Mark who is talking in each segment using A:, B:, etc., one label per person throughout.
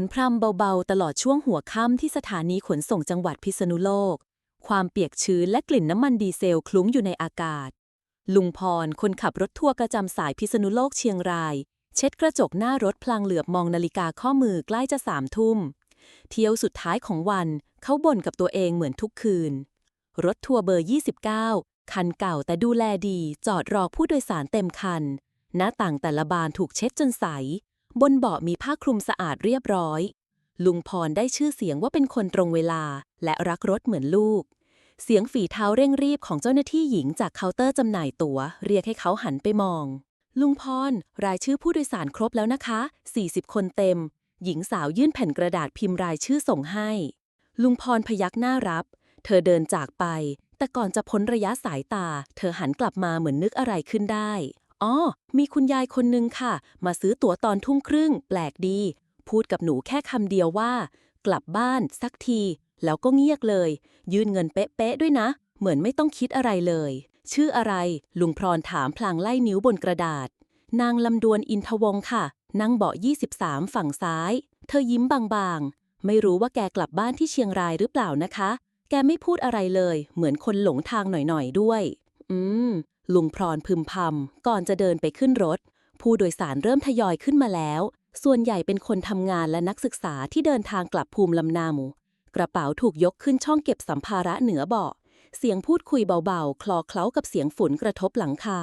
A: นพรำเบาๆ ตลอดช่วงหัวค่ำที่สถานีขนส่งจังหวัดพิษณุโลก ความเปียกชื้นและกลิ่นน้ำมันดีเซลคลุ้งอยู่ในอากาศ ลุงพร คนขับรถทัวร์ประจำสายพิษณุโลกเชียงราย เช็ดกระจกหน้ารถพลางเหลือบมองนาฬิกาข้อมือใกล้จะสามทุ่ม เที่ยวสุดท้ายของวันเขาบ่นกับตัวเองเหมือนทุกคืน รถทัวร์เบอร์ 29 คันเก่าแต่ดูแลดีจอดรอผู้โดยสารเต็มคัน หน้าต่างแต่ละบานถูกเช็ดจนใส บนเบาะมีผ้าคลุมสะอาดเรียบร้อย ลุงพรได้ชื่อเสียงว่าเป็นคนตรงเวลา และรักรถเหมือนลูก เสียงฝีเท้าเร่งรีบของเจ้าหน้าที่หญิงจากเคาน์เตอร์จำหน่ายตั๋ว เรียกให้เขาหันไปมอง ลุงพร รายชื่อผู้โดยสารครบแล้วนะคะ 40 คนเต็ม หญิงสาวยื่นแผ่นกระดาษพิมพ์รายชื่อส่งให้ ลุงพรพยักหน้ารับ เธอเดินจากไป แต่ก่อนจะพ้นระยะสายตา เธอหันกลับมาเหมือนนึกอะไรขึ้นได้ อ๋อ มีคุณยายคนนึงค่ะ มาซื้อตั๋วตอนทุ่มครึ่ง แปลกดี พูดกับหนูแค่คำเดียวว่า กลับบ้านสักที แล้วก็เงียบเลย ยื่นเงินเป๊ะๆด้วยนะ เหมือนไม่ต้องคิดอะไรเลย ชื่ออะไร ลุงพรถามพลางไล่นิ้วบนกระดาษ นางลำดวนอินทวงค่ะ นั่งเบาะ 23 ฝั่งซ้าย เธอยิ้มบางๆ ไม่รู้ว่าแกกลับบ้านที่เชียงรายหรือเปล่านะคะ แกไม่พูดอะไรเลย เหมือนคนหลงทางหน่อยๆด้วย อืม ลุงพรอนพึมพำก่อนจะเดินไปขึ้นรถ ผู้โดยสารเริ่มทยอยขึ้นมาแล้ว ส่วนใหญ่เป็นคนทำงานและนักศึกษาที่เดินทางกลับภูมิลำเนากระเป๋าถูกยกขึ้นช่องเก็บสัมภาระเหนือเบาะ เสียงพูดคุยเบาๆ คลอเคล้ากับเสียงฝนกระทบหลังคา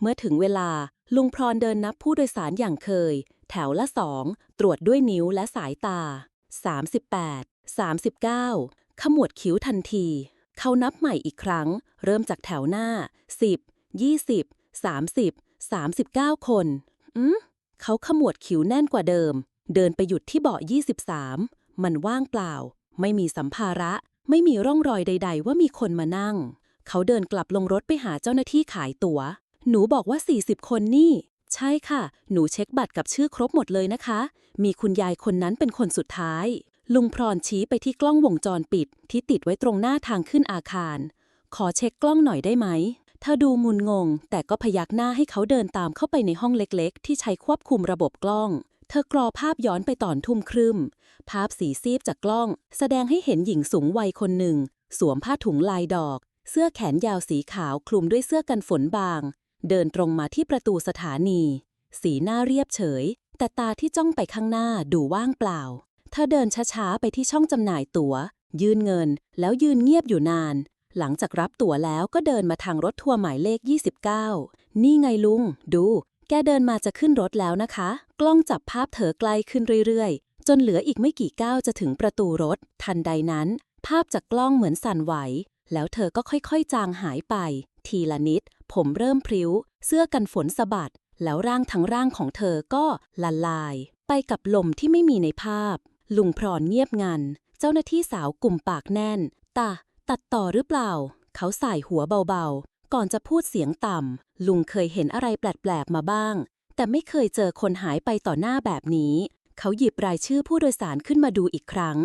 A: เมื่อถึงเวลาลุงพรอนเดินนับผู้โดยสารอย่างเคย แถวละสองตรวจด้วยนิ้วและสายตา 38 39 ขมวดคิ้วทันที เขานับใหม่อีกครั้ง เริ่มจากแถวหน้า 10 20 30 39 คนอืมเขาขมวดคิ้วแน่นกว่าเดิม เดินไปหยุดที่เบาะ 23 มันว่างเปล่า ไม่มีสัมภาระ ไม่มีร่องรอยใด ๆ ว่ามีคนมานั่ง เขาเดินกลับลงรถไปหาเจ้าหน้าที่ขายตัว๋ว หนูบอกว่า 40 คนนี่ ใช่ค่ะ หนูเช็คบัตรกับชื่อครบหมดเลยนะคะ มีคุณยายคนนั้นเป็นคนสุดท้าย ลุงพรชี้ไปที่กล้องวงจรปิดที่ติดไว้ตรงหน้าทางขึ้นอาคาร ขอเช็คกล้องหน่อยได้ไหม เธอดูงุนงง แต่ก็พยักหน้าให้เขาเดินตามเข้าไปในห้องเล็กๆ ที่ใช้ควบคุมระบบกล้อง เธอกรอภาพย้อนไปตอนทุ่มครึ่ม ภาพสีซีบจากกล้อง แสดงให้เห็นหญิงสูงวัยคนหนึ่ง สวมผ้าถุงลายดอก เสื้อแขนยาวสีขาวคลุมด้วยเสื้อกันฝนบาง เดินตรงมาที่ประตูสถานี สีหน้าเรียบเฉย แต่ตาที่จ้องไปข้างหน้าดูว่างเปล่า เธอเดินช้าๆไปที่ช่องจำหน่ายตั๋ว ยื่นเงิน แล้วยืนเงียบอยู่นาน หลังจากรับตั๋วแล้วก็เดินมาทางรถทัวร์หมายเลข 29 นี่ไงลุง ดู แกเดินมาจะขึ้นรถแล้วนะคะ กล้องจับภาพเธอใกลขึ้นเรื่อยๆ จนเหลืออีกไม่กี่ก้าวจะถึงประตูรถ ทันใดนั้น ภาพจากกล้องเหมือนสั่นไหว แล้วเธอก็ค่อยๆ จางหายไป ทีละนิด ผมเริ่มพริ้ว เสื้อกันฝนสะบัด แล้วร่างทั้งร่างของเธอก็ละลาย ไปกับลมที่ไม่มีในภาพ ลุงพรอนเงียบงัน เจ้าหน้าที่สาวกลุ่มปากแน่น ตาตัดต่อหรือเปล่า เขาสายหัวเบาๆ ก่อนจะพูดเสียงต่ำ ลุงเคยเห็นอะไรแปลกๆมาบ้าง แต่ไม่เคยเจอคนหายไปต่อหน้าแบบนี้ เขาหยิบรายชื่อผู้โดยสารขึ้นมาดูอีกครั้ง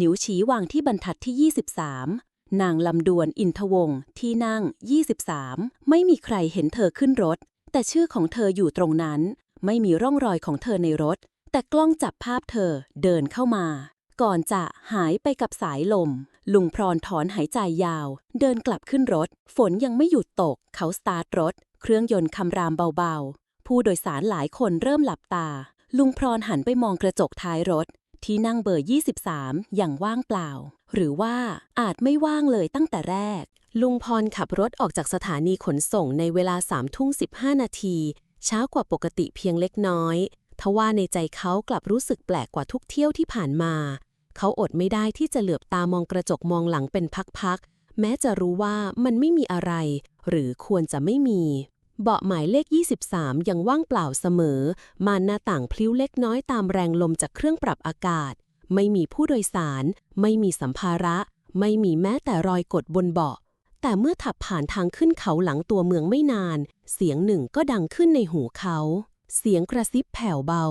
A: นิ้วชี้วางที่บรรทัดที่ 23 นางลำดวนอินทวงศ์ที่นั่ง 23 ไม่มีใครเห็นเธอขึ้นรถ แต่ชื่อของเธออยู่ตรงนั้น ไม่มีร่องรอยของเธอในรถ แต่กล้องจับภาพเธอเดินเข้ามา ก่อนจะหายไปกับสายลม ลุงพรอนถอนหายใจยาว เดินกลับขึ้นรถ ฝนยังไม่หยุดตก เขาสตาร์ทรถ เครื่องยนต์คำรามเบาๆ ผู้โดยสารหลายคนเริ่มหลับตา ลุงพรอนหันไปมองกระจกท้ายรถ ที่นั่งเบอร์ 23 อย่างว่างเปล่า หรือว่าอาจไม่ว่างเลยตั้งแต่แรก ลุงพรขับรถออกจากสถานีขนส่งในเวลา3ทุ่ม15 นาที เช้ากว่าปกติเพียงเล็กน้อย ทว่าในใจเขากลับรู้สึกแปลกกว่าทุกเที่ยวที่ผ่านมา เขาอดไม่ได้ที่จะเหลือบตามองกระจกมองหลังเป็นพักๆ แม้จะรู้ว่ามันไม่มีอะไร หรือควรจะไม่มี เบาะหมายเลข 23 ยังว่างเปล่าเสมอมานหน้าต่างพลิ้วเล็กน้อยตามแรงลมจากเครื่องปรับอากาศ ไม่มีผู้โดยสาร ไม่มีสัมภาระ ไม่มีแม้แต่รอยกดบนเบาะ แต่เมื่อถับผ่านทางขึ้นเขาหลังตัวเมืองไม่นาน เสียงหนึ่งก็ดังขึ้นในหูเขา เสียงกระซิบแผ่วเบา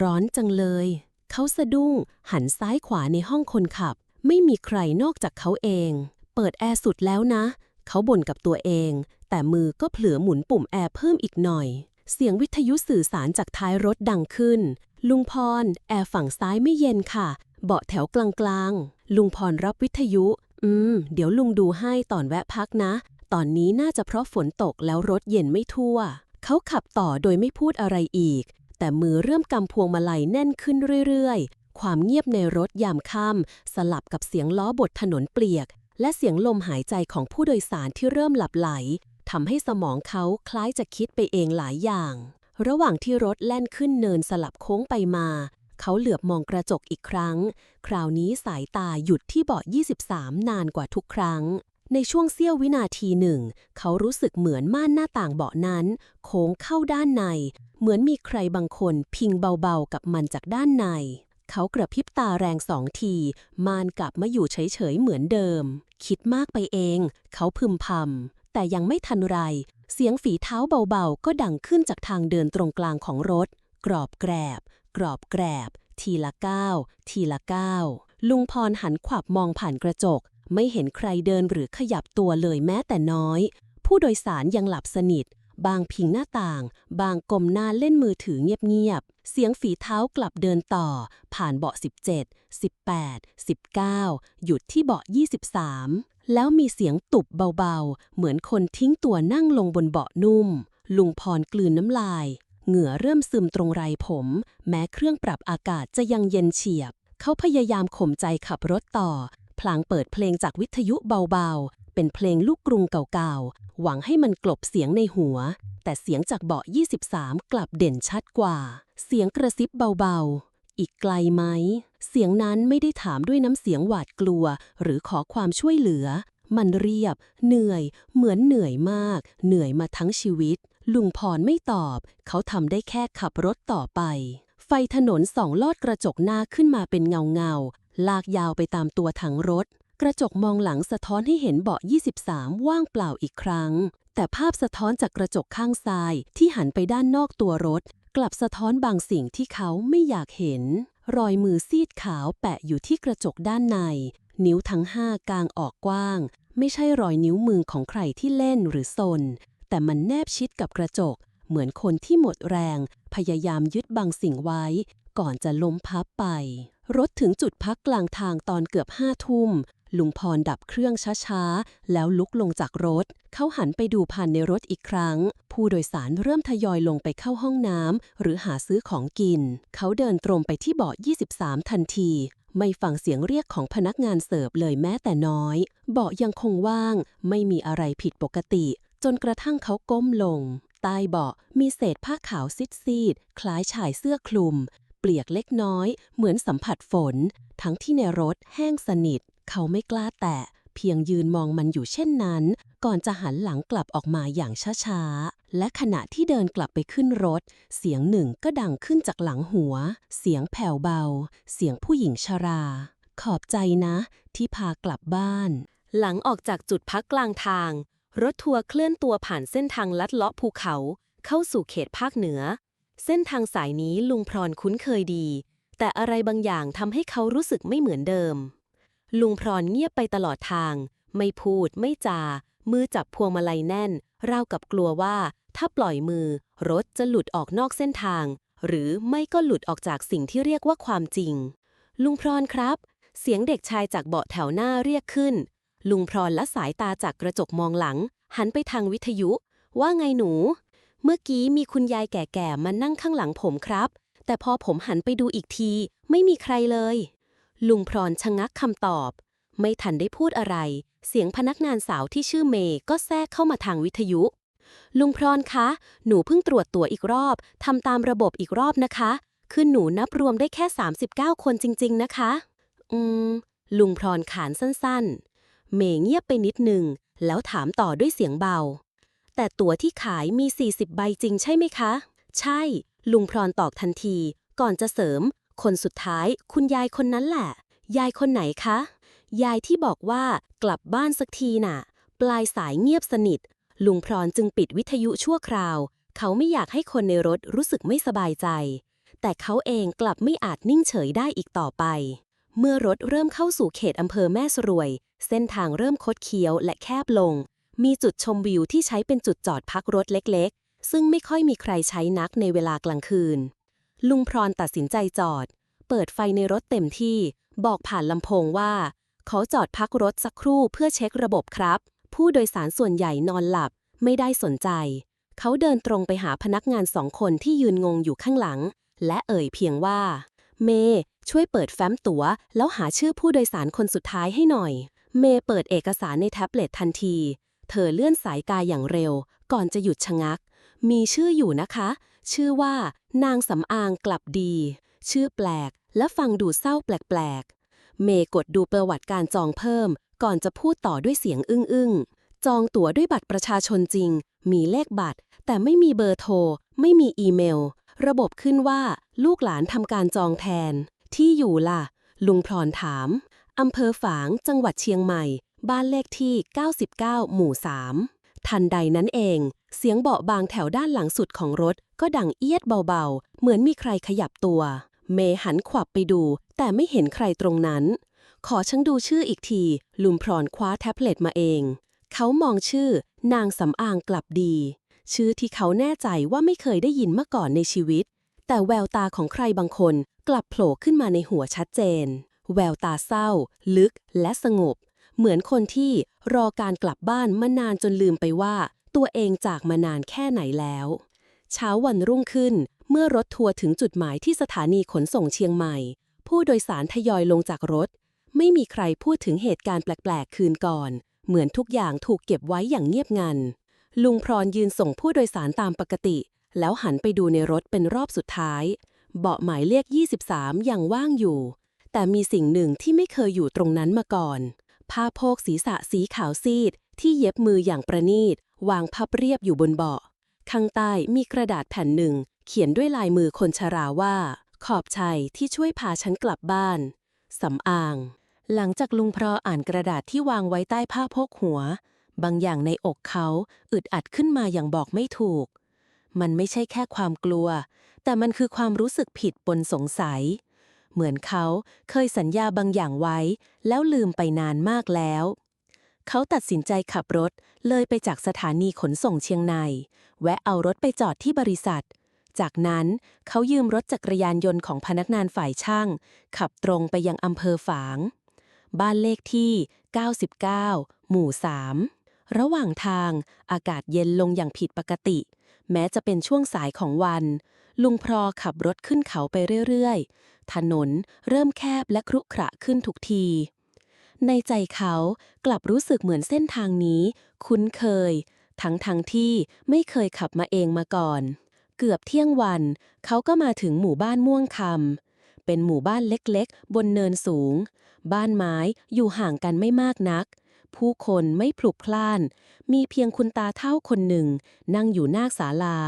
A: ร้อนจังเลย เขาสะดุ้ง หันซ้ายขวาในห้องคนขับ ไม่มีใครนอกจากเขาเอง เปิดแอร์สุดแล้วนะ เขาบ่นกับตัวเอง แต่มือก็เผลอหมุนปุ่มแอร์เพิ่มอีกหน่อย เสียงวิทยุสื่อสารจากท้ายรถดังขึ้น
B: ลุงพร แอร์ฝั่งซ้ายไม่เย็นค่ะ เบาะแถวกลางๆ ลุงพรรับวิทยุ อืม เดี๋ยวลุงดูให้ตอนแวะพักนะ ตอนนี้น่าจะเพราะฝนตกแล้วรถเย็นไม่ทั่ว เขาขับต่อโดยไม่พูดอะไรอีก แต่มือเริ่มกำพวงมาลัยแน่นขึ้นเรื่อยๆ ความเงียบในรถยามค่ำสลับกับเสียงล้อบดถนนเปียก และเสียงลมหายใจของผู้โดยสารที่เริ่มหลับไหลทำให้สมองเขาคล้ายจะคิดไปเองหลายอย่าง ระหว่างที่รถแล่นขึ้นเนินสลับโค้งไปมา เขาเหลือบมองกระจกอีกครั้ง คราวนี้สายตาหยุดที่เบาะ 23 นานกว่าทุกครั้ง ในช่วงเสี้ยววินาทีหนึ่ง เขารู้สึกเหมือนม่านหน้าต่างเบาะนั้น โค้งเข้าด้านใน เหมือนมีใครบางคนพิงเบาๆกับมันจากด้านใน เขากระพริบตาแรงสองที ม่านกลับมาอยู่เฉยๆเหมือนเดิม คิดมากไปเอง เขาพึมพำแต่ยังไม่ทันไร เสียงฝีเท้าเบาๆ ก็ดังขึ้นจากทางเดินตรงกลางของรถ กรอบแกรบ กรอบแกรบ ทีละก้าวทีละก้าวลุงพรหันขวับมองผ่านกระจก ไม่เห็นใครเดินหรือขยับตัวเลยแม้แต่น้อย ผู้โดยสารยังหลับสนิท บางพิงหน้าต่าง บางกลมหน้าเล่นมือถือเงียบๆ เสียงฝีเท้ากลับเดินต่อ ผ่านเบาะ 17 18 19 หยุดที่เบาะ 23 แล้วมีเสียงตุบเบาๆ เหมือนคนทิ้งตัวนั่งลงบนเบาะนุ่ม ลุงพรกลืนน้ำลาย เหงื่อเริ่มซึมตรงไรผม แม้เครื่องปรับอากาศจะยังเย็นเฉียบ เขาพยายามข่มใจขับรถต่อ พลางเปิดเพลงจากวิทยุเบาๆ เป็นเพลงลูกกรุงเก่าๆ หวังให้มันกลบเสียงในหัว แต่เสียงจากเบาะ 23 กลับเด่นชัดกว่า เสียงกระซิบเบาๆ อีกไกลไหม เสียงนั้นไม่ได้ถามด้วยน้ำเสียงหวาดกลัว หรือขอความช่วยเหลือ มันเรียบ เหนื่อย เหมือนเหนื่อยมาก เหนื่อยมาทั้งชีวิต ลุงพรไม่ตอบ เขาทำได้แค่ขับรถต่อไปไฟถนนส่องลอดกระจกหน้าขึ้นมาเป็นเงาเงา ลากยาวไปตามตัวถังรถ กระจกมองหลังสะท้อนให้เห็นเบาะ 23 ว่างเปล่าอีกครั้ง แต่ภาพสะท้อนจากกระจกข้างซ้ายที่หันไปด้านนอกตัวรถ กลับสะท้อนบางสิ่งที่เขาไม่อยากเห็น รอยมือซีดขาวแปะอยู่ที่กระจกด้านใน นิ้วทั้งห้ากางออกกว้าง ไม่ใช่รอยนิ้วมือของใครที่เล่นหรือซน แต่มันแนบชิดกับกระจก เหมือนคนที่หมดแรง พยายามยึดบางสิ่งไว้ ก่อนจะล้มพับไป รถถึงจุดพักกลางทางตอนเกือบห้าทุ่ม ลุงพรดับเครื่องช้าๆ แล้วลุกลงจากรถ เขาหันไปดูผ่านในรถอีกครั้ง ผู้โดยสารเริ่มทยอยลงไปเข้าห้องน้ำหรือหาซื้อของกิน เขาเดินตรงไปที่เบาะ 23 ทันที ไม่ฟังเสียงเรียกของพนักงานเสิร์ฟเลยแม้แต่น้อย เบาะยังคงว่าง ไม่มีอะไรผิดปกติ จนกระทั่งเขาก้มลงใต้เบาะมีเศษผ้าขาวซีดๆคล้ายชายเสื้อคลุม เปียกเล็กน้อย เหมือนสัมผัสฝน ทั้งที่ในรถแห้งสนิท เขาไม่กล้าแตะ เพียงยืนมองมันอยู่เช่นนั้น ก่อนจะหันหลังกลับออกมาอย่างช้าๆ และขณะที่เดินกลับไปขึ้นรถ เสียงหนึ่งก็ดังขึ้นจากหลังหัว เสียงแผ่วเบา เสียงผู้หญิงชรา ขอบใจนะ ที่พากลับบ้าน
A: หลังออกจากจุดพักกลางทาง รถทัวร์เคลื่อนตัวผ่านเส้นทางลัดเลาะภูเขา เข้าสู่เขตภาคเหนือ เส้นทางสายนี้ลุงพรอนคุ้นเคยดี แต่อะไรบางอย่างทำให้เขารู้สึกไม่เหมือนเดิม ลุงพรอนเงียบไปตลอดทาง ไม่พูด ไม่จา มือจับพวงมาลัยแน่น ราวกับกลัวว่า ถ้าปล่อยมือ รถจะหลุดออกนอกเส้นทาง หรือไม่ก็หลุดออกจากสิ่งที่เรียกว่าความจริง ลุงพรนครับ เสียงเด็กชายจากเบาะแถวหน้าเรียกขึ้น ลุงพรอนละสายตาจากกระจกมองหลัง หันไปทางวิทยุ ว่าไงหนู เมื่อกี้มีคุณยายแก่ๆมานั่งข้างหลังผมครับ แต่พอผมหันไปดูอีกที ไม่มีใครเลย ลุงพรอนชะงักคำตอบ ไม่ทันได้พูดอะไร เสียงพนักงานสาวที่ชื่อเมย์ก็แทรกเข้ามาทางวิทยุ ลุงพรอนคะ หนูเพิ่งตรวจตัวอีกรอบทำตามระบบอีกรอบนะคะ คือหนูนับรวมได้แค่ 39 คนจริง ๆ นะคะ อืม ลุงพรอนขานสั้นๆ เมย์เงียบไปนิดหนึ่งแล้วถามต่อด้วยเสียงเบา แต่ตั๋วที่ขายมี 40 ใบจริงใช่ไหมคะ ใช่ ลุงพรตอบทันที ก่อนจะเสริม คนสุดท้าย คุณยายคนนั้นแหละ ยายคนไหนคะ ยายที่บอกว่ากลับบ้านสักทีน่ะ ปลายสายเงียบสนิท ลุงพรจึงปิดวิทยุชั่วคราว เขาไม่อยากให้คนในรถรู้สึกไม่สบายใจ แต่เขาเองกลับไม่อาจนิ่งเฉยได้อีกต่อไป เมื่อรถเริ่มเข้าสู่เขตอำเภอแม่สรวย เส้นทางเริ่มคดเคี้ยวและแคบลง มีจุดชมวิวที่ใช้เป็นจุดจอดพักรถเล็กๆ ซึ่งไม่ค่อยมีใครใช้นักในเวลากลางคืน
B: ลุงพรตัดสินใจจอด เปิดไฟในรถเต็มที่ บอกผ่านลำโพงว่าขาจอดพักรถสักครู่เพื่อเช็คระบบครับ ผู้โดยสารส่วนใหญ่นอนหลับ ไม่ได้สนใจ เขาเดินตรงไปหาพนักงานสองคนที่ยืนงงอยู่ข้างหลัง และเอ่ยเพียงว่า เม ช่วยเปิดแฟ้มตั๋ว แล้วหาชื่อผู้โดยสารคนสุดท้ายให้หน่อย เมเปิดเอกสารในแท็บเล็ตทันที เธอเลื่อนสายตายอย่างเร็ว ก่อนจะหยุดชะงัก มีชื่ออยู่นะคะ ชื่อว่า นางสำอางกลับดี ชื่อแปลก และฟังดูเศร้าแปลกๆ เมย์กดดูประวัติการจองเพิ่ม ก่อนจะพูดต่อด้วยเสียงอึ้งๆ จองตั๋วด้วยบัตรประชาชนจริง มีเลขบัตร แต่ไม่มีเบอร์โทร ไม่มีอีเมล ระบบขึ้นว่าลูกหลานทำการจองแทน ที่อยู่ล่ะ ลุงพรถามอำเภอฝาง จังหวัดเชียงใหม่ บ้านเลขที่ 99 หมู่ 3 ทันใดนั้นเอง เสียงเบาบางแถวด้านหลังสุดของรถก็ดังเอียดเบาๆ เหมือนมีใครขยับตัว เมย์หันขวับไปดู แต่ไม่เห็นใครตรงนั้น ขอชังดูชื่ออีกที ลุงพรอนคว้าแท็บเล็ตมาเอง เขามองชื่อ นางสำอางกลับดี ชื่อที่เขาแน่ใจว่าไม่เคยได้ยินมาก่อนในชีวิต แต่แววตาของใครบางคนกลับโผล่ขึ้นมาในหัวชัดเจน แววตาเศร้า ลึกและสงบ เหมือนคนที่รอการกลับบ้านมานานจนลืมไปว่า ตัวเองจากมานานแค่ไหนแล้ว เช้าวันรุ่งขึ้น เมื่อรถทัวร์ถึงจุดหมายที่สถานีขนส่งเชียงใหม่ ผู้โดยสารทยอยลงจากรถ ไม่มีใครพูดถึงเหตุการณ์แปลกๆ คืนก่อน เหมือนทุกอย่างถูกเก็บไว้อย่างเงียบงัน ลุงพรยืนส่งผู้โดยสารตามปกติ แล้วหันไปดูในรถเป็นรอบสุดท้าย เบาะหมายเลข 23 ยังว่างอยู่แต่มีสิ่งหนึ่งที่ไม่เคยอยู่ตรงนั้นมาก่อน ผ้าโพกศีรษะสีขาวซีด ที่เย็บมืออย่างประณีต วางพับเรียบอยู่บนเบาะ ข้างใต้มีกระดาษแผ่นหนึ่ง เขียนด้วยลายมือคนชราว่า ขอบชัยที่ช่วยพาฉันกลับบ้านสำอาง หลังจากลุงพรออ่านกระดาษที่วางไว้ใต้ผ้าโพกหัว บางอย่างในอกเขาอึดอัดขึ้นมาอย่างบอกไม่ถูก มันไม่ใช่แค่ความกลัว แต่มันคือความรู้สึกผิดปนสงสัย เหมือนเขาเคยสัญญาบางอย่างไว้ แล้วลืมไปนานมากแล้ว เขาตัดสินใจขับรถเลยไปจากสถานีขนส่งเชียงในแวะเอารถไปจอดที่บริษัท จากนั้นเขายืมรถจักรยานยนต์ของพนักงานฝ่ายช่าง ขับตรงไปยังอำเภอฝาง บ้านเลขที่ 99 หมู่ 3 ระหว่างทางอากาศเย็นลงอย่างผิดปกติ แม้จะเป็นช่วงสายของวัน ลุงพรอขับรถขึ้นเขาไปเรื่อยๆ ถนนเริ่มแคบและครุขระขึ้นทุกที ในใจเขากลับรู้สึกเหมือนเส้นทางนี้ คุ้นเคย ทั้งทางที่ไม่เคยขับมาเองมาก่อน เกือบเที่ยงวัน เขาก็มาถึงหมู่บ้านม่วงคำเป็นหมู่บ้านเล็กๆ บนเนินสูง บ้านไม้อยู่ห่างกันไม่มากนัก ผู้คนไม่พลุกพล่าน มีเพียงคุณตาเท่าคนหนึ่ง นั่งอยู่หน้าศาลา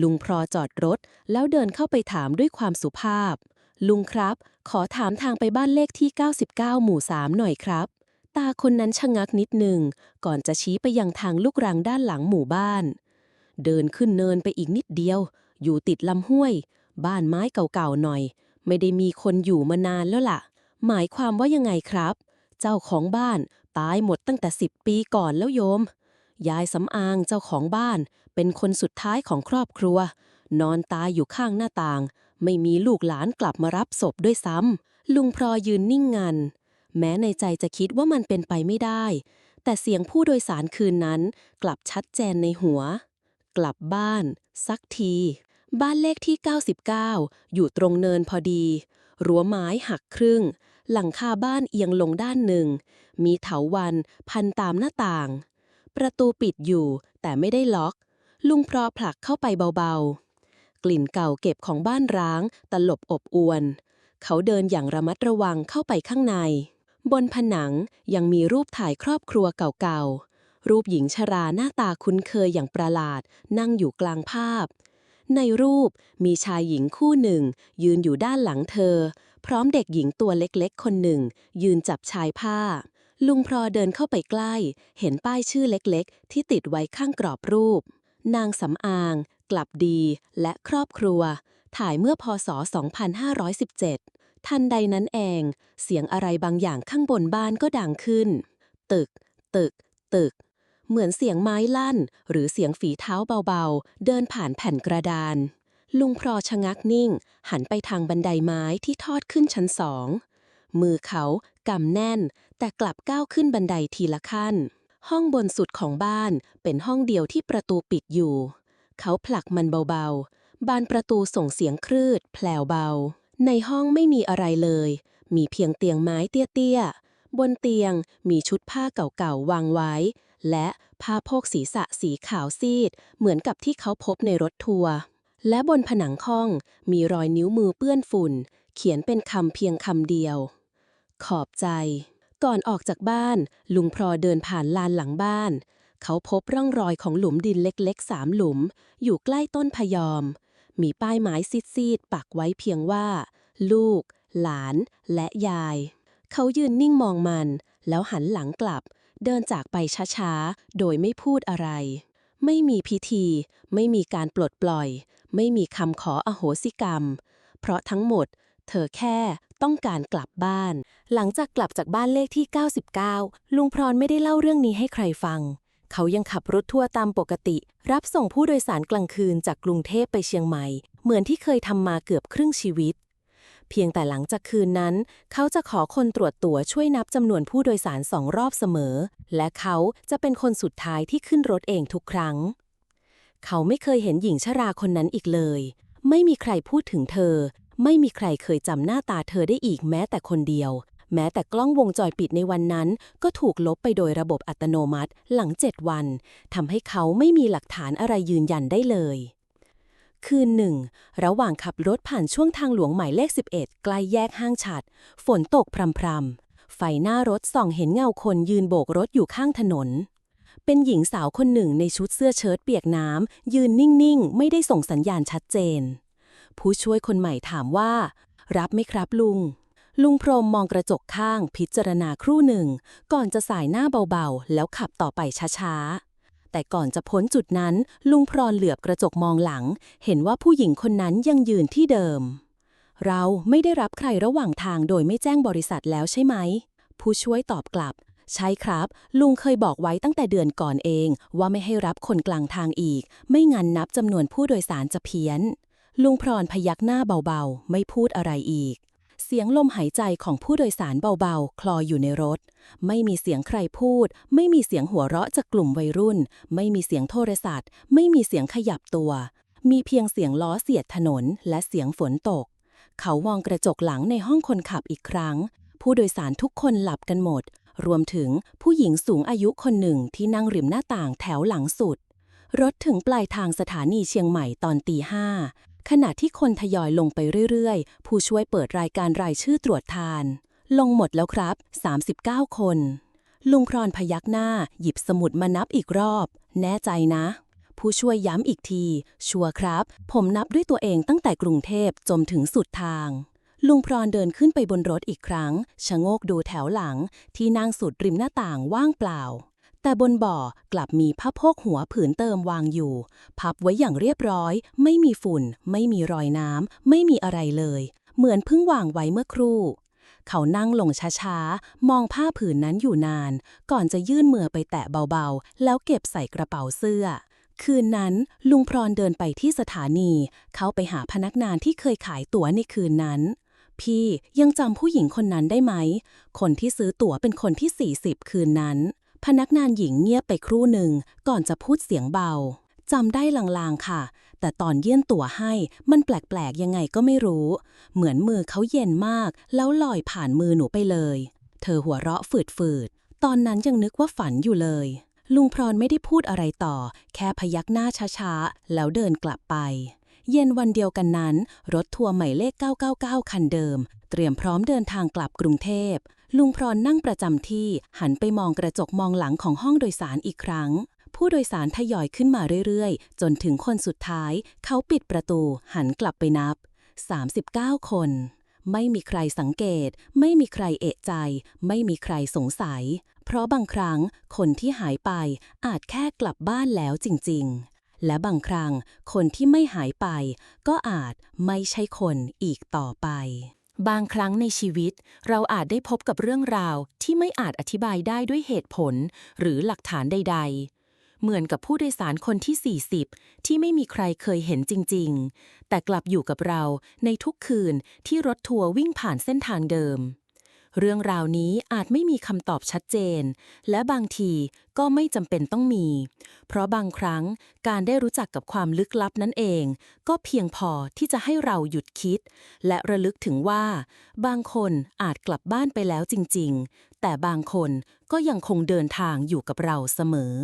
B: ลุงพรอจอดรถ แล้วเดินเข้าไปถามด้วยความสุภาพ ลุงครับ ขอถามทางไปบ้านเลขที่ 99 หมู่ 3 หน่อยครับ ตาคนนั้นชะงักนิดหนึ่ง ก่อนจะชี้ไปยังทางลูกรังด้านหลังหมู่บ้าน เดินขึ้นเนินไปอีกนิดเดียว อยู่ติดลำห้วย บ้านไม้เก่าๆหน่อย ไม่ได้มีคนอยู่มานานแล้วล่ะ หมายความว่ายังไงครับ เจ้าของบ้านตายหมดตั้งแต่สิบปีก่อนแล้วโยม ยายสำอางเจ้าของบ้าน เป็นคนสุดท้ายของครอบครัว นอนตายอยู่ข้างหน้าต่าง ไม่มีลูกหลานกลับมารับศพด้วยซ้ำลุงพรอยืนนิ่งงัน แม้ในใจจะคิดว่ามันเป็นไปไม่ได้ แต่เสียงผู้โดยสารคืนนั้น กลับชัดเจนในหัว กลับบ้าน สักที บ้านเลขที่ 99 อยู่ตรงเนินพอดี รั้วไม้หักครึ่ง หลังคาบ้านเอียงลงด้านหนึ่ง มีเถาวันพันตามหน้าต่างประตูปิดอยู่แต่ไม่ได้ล็อก ลุงพรอผลักเข้าไปเบาๆ กลิ่นเก่าเก็บของบ้านร้าง ตลบอบอวน เขาเดินอย่างระมัดระวังเข้าไปข้างใน บนผนังยังมีรูปถ่ายครอบครัวเก่าๆ รูปหญิงชราหน้าตาคุ้นเคยอย่างประหลาด นั่งอยู่กลางภาพ ในรูปมีชายหญิงคู่หนึ่ง ยืนอยู่ด้านหลังเธอ พร้อมเด็กหญิงตัวเล็กๆ คนหนึ่ง ยืนจับชายผ้าลุงพรอเดินเข้าไปใกล้ เห็นป้ายชื่อเล็กๆ ที่ติดไว้ข้างกรอบรูป นางสำอาง กลับดี และครอบครัว ถ่ายเมื่อพศ 2517 ทันใดนั้นเอง เสียงอะไรบางอย่างข้างบนบ้านก็ดังขึ้น ตึก ตึก ตึก เหมือนเสียงไม้ลั่น หรือเสียงฝีเท้าเบาๆ เดินผ่านแผ่นกระดาน ลุงพรอชะงักนิ่ง หันไปทางบันไดไม้ที่ทอดขึ้นชั้นสอง มือเขากำแน่น แต่กลับก้าวขึ้นบันไดทีละขั้น ห้องบนสุดของบ้านเป็นห้องเดียวที่ประตูปิดอยู่ เขาผลักมันเบาๆ บานประตูส่งเสียงครืด แผลวเบา ในห้องไม่มีอะไรเลย มีเพียงเตียงไม้เตี้ยๆ บนเตียงมีชุดผ้าเก่าๆ วางไว้ และผ้าโพกศีรษะสีขาวซีด เหมือนกับที่เขาพบในรถทัวร์ และบนผนังห้องมีรอยนิ้วมือเปื้อนฝุ่น เขียนเป็นคำเพียงคำเดียว ขอบใจ ก่อนออกจากบ้าน ลุงพรอเดินผ่านลานหลังบ้าน เขาพบร่องรอยของหลุมดินเล็กๆสามหลุม อยู่ใกล้ต้นพยอม มีป้ายไม้ซีดๆปักไว้เพียงว่า ลูก หลาน และยาย เขายืนนิ่งมองมัน แล้วหันหลังกลับ เดินจากไปช้าๆ โดยไม่พูดอะไร ไม่มีพิธี ไม่มีการปลดปล่อย ไม่มีคำขออโหสิกรรม เพราะทั้งหมด เธอแค่ ต้องการกลับบ้าน
A: หลังจากกลับจากบ้านเลขที่ 99 ลุงพรไม่ได้เล่าเรื่องนี้ให้ใครฟัง เขายังขับรถทัวร์ตามปกติ รับส่งผู้โดยสารกลางคืนจากกรุงเทพไปเชียงใหม่ เหมือนที่เคยทำมาเกือบครึ่งชีวิต เพียงแต่หลังจากคืนนั้น เขาจะขอคนตรวจตั๋วช่วยนับจำนวนผู้โดยสารสองรอบเสมอ และเขาจะเป็นคนสุดท้ายที่ขึ้นรถเองทุกครั้ง เขาไม่เคยเห็นหญิงชราคนนั้นอีกเลยไม่มีใครพูดถึงเธอ ไม่มีใครเคยจำหน้าตาเธอได้อีกแม้แต่คนเดียว แม้แต่กล้องวงจรปิดในวันนั้น ก็ถูกลบไปโดยระบบอัตโนมัติหลังเจ็ดวันทำให้เขาไม่มีหลักฐานอะไรยืนยันได้เลย คืนหนึ่ง ระหว่างขับรถผ่านช่วงทางหลวงหมายเลข 11 ใกล้แยกห้างฉัด ฝนตกพรำๆไฟหน้ารถส่องเห็นเงาคนยืนโบกรถอยู่ข้างถนนเป็นหญิงสาวคนหนึ่งในชุดเสื้อเชิ้ตเปียกน้ำยืนนิ่ง ๆ ไม่ได้ส่งสัญญาณชัดเจน ผู้ช่วยคนใหม่ถามว่า รับไหมครับลุง ลุงพรมมองกระจกข้างพิจารณาครู่หนึ่ง ก่อนจะสายหน้าเบาๆ แล้วขับต่อไปช้าๆ แต่ก่อนจะพ้นจุดนั้น ลุงพรอนเหลือบกระจกมองหลัง เห็นว่าผู้หญิงคนนั้นยังยืนที่เดิม เราไม่ได้รับใครระหว่างทางโดยไม่แจ้งบริษัทแล้วใช่ไหม ผู้ช่วยตอบกลับใช่ครับ ลุงเคยบอกไว้ตั้งแต่เดือนก่อนเอง ว่าไม่ให้รับคนกลางทางอีก ไม่งั้นนับจำนวนผู้โดยสารจะเพี้ยน ลุงพรอนพยักหน้าเบาๆ ไม่พูดอะไรอีก เสียงลมหายใจของผู้โดยสารเบาๆ คลออยู่ในรถ ไม่มีเสียงใครพูด ไม่มีเสียงหัวเราะจากกลุ่มวัยรุ่น ไม่มีเสียงโทรศัพท์ ไม่มีเสียงขยับตัว มีเพียงเสียงล้อเสียดถนนและเสียงฝนตก เขามองกระจกหลังในห้องคนขับอีกครั้ง ผู้โดยสารทุกคนหลับกันหมด รวมถึงผู้หญิงสูงอายุคนหนึ่งที่นั่งริมหน้าต่างแถวหลังสุดรถถึงปลายทางสถานีเชียงใหม่ตอนตีห้า ขณะที่คนทยอยลงไปเรื่อยๆ ผู้ช่วยเปิดรายการรายชื่อตรวจทาน ลงหมดแล้วครับ 39 คน ลุงพรอนพยักหน้า หยิบสมุดมานับอีกรอบ แน่ใจนะ ผู้ช่วยย้ำอีกที ชัวร์ครับ ผมนับด้วยตัวเองตั้งแต่กรุงเทพจนถึงสุดทาง ลุงพรอนเดินขึ้นไปบนรถอีกครั้ง ชะโงกดูแถวหลัง ที่นั่งสุดริมหน้าต่างว่างเปล่า แต่บนบ่อกลับมีผ้าโพกหัวผืนเติมวางอยู่ พับไว้อย่างเรียบร้อย ไม่มีฝุ่น ไม่มีรอยน้ำ ไม่มีอะไรเลย เหมือนเพิ่งวางไว้เมื่อครู่ เขานั่งลงช้าๆ มองผ้าผืนนั้นอยู่นาน ก่อนจะยื่นมือไปแตะเบาๆ แล้วเก็บใส่กระเป๋าเสื้อ คืนนั้นลุงพรอนเดินไปที่สถานี เขาไปหาพนักงานที่เคยขายตั๋วในคืนนั้นพี่ยังจำผู้หญิงคนนั้นได้ไหม คนที่ซื้อตั๋วเป็นคนที่ 40 คืนนั้น พนักงานหญิงเงียบไปครู่หนึ่งก่อนจะพูดเสียงเบาจำได้ลางๆค่ะ แต่ตอนเยื่นตั๋วให้มันแปลกๆยังไงก็ไม่รู้ เหมือนมือเขาเย็นมาก แล้วลอยผ่านมือหนูไปเลย เธอหัวเราะฝืดๆ ตอนนั้นยังนึกว่าฝันอยู่เลย ลุงพรอนไม่ได้พูดอะไรต่อ แค่พยักหน้าช้าๆ แล้วเดินกลับไป เย็นวันเดียวกันนั้น รถทัวร์หมายเลข 999 คันเดิม เตรียมพร้อมเดินทางกลับกรุงเทพ ลุงพรอนนั่งประจำที่หันไปมองกระจกมองหลังของห้องโดยสารอีกครั้ง ผู้โดยสารทยอยขึ้นมาเรื่อยๆ จนถึงคนสุดท้าย เขาปิดประตู หันกลับไปนับ 39 คน ไม่มีใครสังเกต ไม่มีใครเอะใจ ไม่มีใครสงสัย เพราะบางครั้งคนที่หายไปอาจแค่กลับบ้านแล้วจริงๆ และบางครั้งคนที่ไม่หายไป ก็อาจไม่ใช่คนอีกต่อไป บางครั้งในชีวิต เราอาจได้พบกับเรื่องราวที่ไม่อาจอธิบายได้ด้วยเหตุผล หรือหลักฐานใด ๆ เหมือนกับผู้โดยสารคนที่ 40 ที่ไม่มีใครเคยเห็นจริง ๆ แต่กลับอยู่กับเราในทุกคืนที่รถทัวร์วิ่งผ่านเส้นทางเดิม เรื่องราวนี้อาจไม่มีคำตอบชัดเจน และบางทีก็ไม่จำเป็นต้องมี เพราะบางครั้งการได้รู้จักกับความลึกลับนั่นเอง ก็เพียงพอที่จะให้เราหยุดคิด และระลึกถึงว่า บางคนอาจกลับบ้านไปแล้วจริง ๆ แต่บางคนก็ยังคงเดินทางอยู่กับเราเสมอ